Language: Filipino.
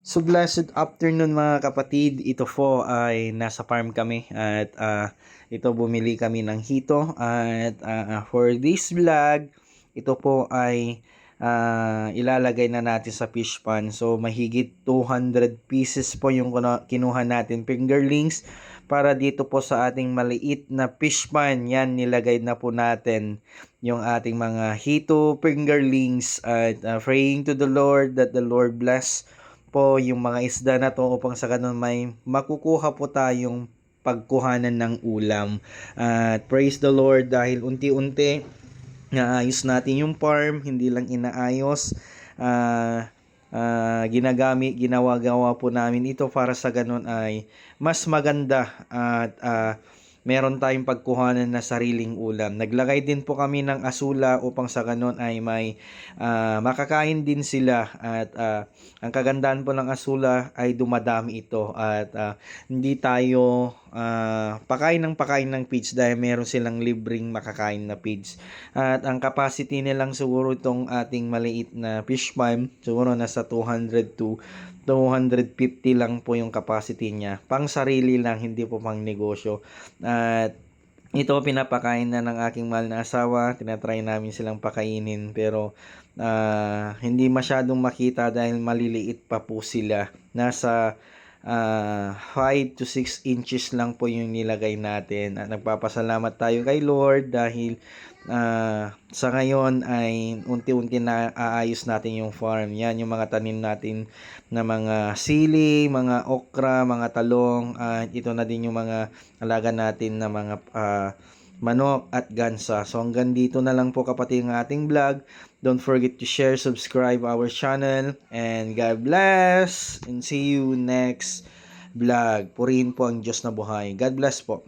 So blessed afternoon mga kapatid. Ito po ay nasa farm kami at ah, ito bumili kami ng hito at ah, for this vlog ito po ay ah, ilalagay na natin sa fish pan. So mahigit 200 pieces po yung kinuha natin fingerlings para dito po sa ating maliit na fish pan. Yan nilagay na po natin yung ating mga hito fingerlings at ah, praying to the Lord that the Lord bless po yung mga isda na to upang sa ganun may makukuha po tayong pagkuhanan ng ulam. At praise the Lord dahil unti-unti naayos natin yung farm, hindi lang inaayos. ah ah, ginagamit, ginawa-gawa po namin ito para sa ganun ay mas maganda at ah, meron tayong pagkuhanan na sariling ulam. Naglagay din po kami ng asula upang sa ganun ay may ah, makakain din sila at ah, ang kagandahan po ng asula ay dumadami ito at ah, hindi tayo ah, pakain ng pakain ng pigs dahil meron silang libreng makakain na pigs. At ang capacity nilang siguro itong ating maliit na fish farm, siguro nasa 200 to 250 lang po yung capacity niya. Pang sarili lang, hindi po pang negosyo. At ito pinapakain na ng aking mahal na asawa. Tinatry namin silang pakainin pero ah, hindi masyadong makita dahil maliliit pa po sila. Nasa ah 5 to 6 inches lang po yung nilagay natin. At nagpapasalamat tayo kay Lord dahil ah, sa ngayon ay unti-unti na aayos natin yung farm. Yan yung mga tanim natin na mga sili, mga okra, mga talong. At ito na din yung mga alaga natin na mga ah, manok at gansa. So hanggang dito na lang po kapatid ang ating vlog. Don't forget to share, subscribe our channel. And God bless. And see you next vlog. Purihin po ang Diyos na buhay. God bless po.